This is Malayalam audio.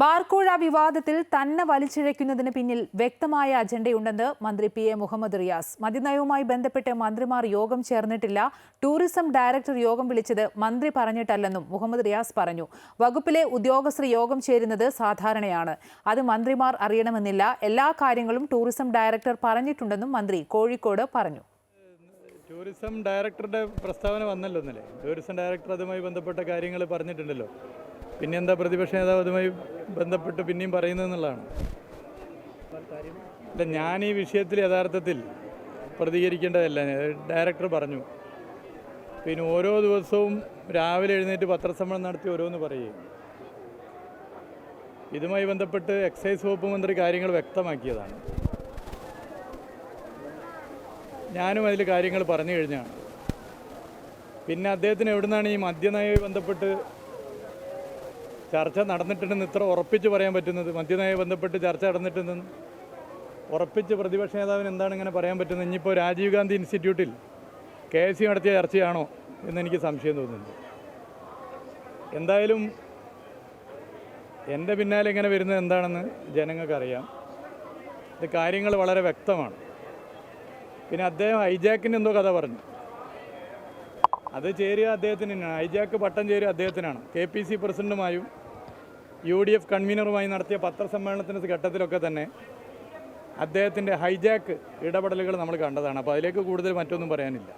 ബാർക്കോഴ വിവാദത്തിൽ തന്നെ വലിച്ചിഴയ്ക്കുന്നതിന് പിന്നിൽ വ്യക്തമായ അജണ്ടയുണ്ടെന്ന് മന്ത്രി പി എ മുഹമ്മദ് റിയാസ്. മദ്യനയവുമായി ബന്ധപ്പെട്ട് മന്ത്രിമാർ യോഗം ചേർന്നിട്ടില്ല. ടൂറിസം ഡയറക്ടർ യോഗം വിളിച്ചത് മന്ത്രി പറഞ്ഞിട്ടല്ലെന്നും മുഹമ്മദ് റിയാസ് പറഞ്ഞു. വകുപ്പിലെ ഉദ്യോഗസ്ഥർ യോഗം ചേരുന്നത് സാധാരണയാണ്. അത് മന്ത്രിമാർ അറിയണമെന്നില്ല. എല്ലാ കാര്യങ്ങളും ടൂറിസം ഡയറക്ടർ പറഞ്ഞിട്ടുണ്ടെന്നും മന്ത്രി കോഴിക്കോട് പറഞ്ഞു. ടൂറിസം ഡയറക്ടറുടെ പ്രസ്താവന വന്നല്ലോ ഇന്നലെ. ടൂറിസം ഡയറക്ടർ അതുമായി ബന്ധപ്പെട്ട കാര്യങ്ങൾ പറഞ്ഞിട്ടുണ്ടല്ലോ. പിന്നെ എന്താ പ്രതിപക്ഷ നേതാവ് അതുമായി ബന്ധപ്പെട്ട് പിന്നെയും പറയുന്നതെന്നുള്ളതാണ് അല്ല ഞാൻ ഈ വിഷയത്തിൽ യഥാർത്ഥത്തിൽ പ്രതികരിക്കേണ്ടതല്ല. ഡയറക്ടർ പറഞ്ഞു. പിന്നെ ഓരോ ദിവസവും രാവിലെ എഴുന്നേറ്റ് പത്രസമ്മേളനം നടത്തി ഓരോന്ന് പറയുകയും. ഇതുമായി ബന്ധപ്പെട്ട് എക്സൈസ് വകുപ്പ് മന്ത്രി കാര്യങ്ങൾ വ്യക്തമാക്കിയതാണ്. ഞാനും അതിൽ കാര്യങ്ങൾ പറഞ്ഞു കഴിഞ്ഞാണ്. പിന്നെ അദ്ദേഹത്തിന് എവിടുന്നാണ് ഈ മദ്യനയവുമായി ബന്ധപ്പെട്ട് ചർച്ച നടന്നിട്ടുണ്ടെന്ന് ഇത്ര ഉറപ്പിച്ച് പറയാൻ പറ്റുന്നത്? മദ്യനയമായി ബന്ധപ്പെട്ട് ചർച്ച നടന്നിട്ടുണ്ടെന്ന് ഉറപ്പിച്ച് പ്രതിപക്ഷ നേതാവിന് എന്താണ് ഇങ്ങനെ പറയാൻ പറ്റുന്നത്? ഇനിയിപ്പോൾ രാജീവ് ഗാന്ധി ഇൻസ്റ്റിറ്റ്യൂട്ടിൽ കെ എസ് സി നടത്തിയ ചർച്ചയാണോ എന്നെനിക്ക് സംശയം തോന്നുന്നുണ്ട്. എന്തായാലും എന്റെ പിന്നാലെ ഇങ്ങനെ വരുന്നത് എന്താണെന്ന് ജനങ്ങൾക്കറിയാം. ഇത് കാര്യങ്ങൾ വളരെ വ്യക്തമാണ്. പിന്നെ അദ്ദേഹം ഹൈജാക്കിന് എന്തോ കഥ പറഞ്ഞു. അത് ചേരുക അദ്ദേഹത്തിന് തന്നെയാണ്. ഹൈജാക്ക് പട്ടം ചേരുക അദ്ദേഹത്തിനാണ്. കെ പി സി പ്രസിഡന്റുമായും യു ഡി എഫ് കൺവീനറുമായി നടത്തിയ പത്രസമ്മേളനത്തിന്റെ ഘട്ടത്തിലൊക്കെ തന്നെ അദ്ദേഹത്തിന്റെ ഹൈജാക്ക് ഇടപെടലുകൾ നമ്മൾ കണ്ടതാണ്. അപ്പോൾ അതിലേക്ക് കൂടുതൽ മറ്റൊന്നും പറയാനില്ല.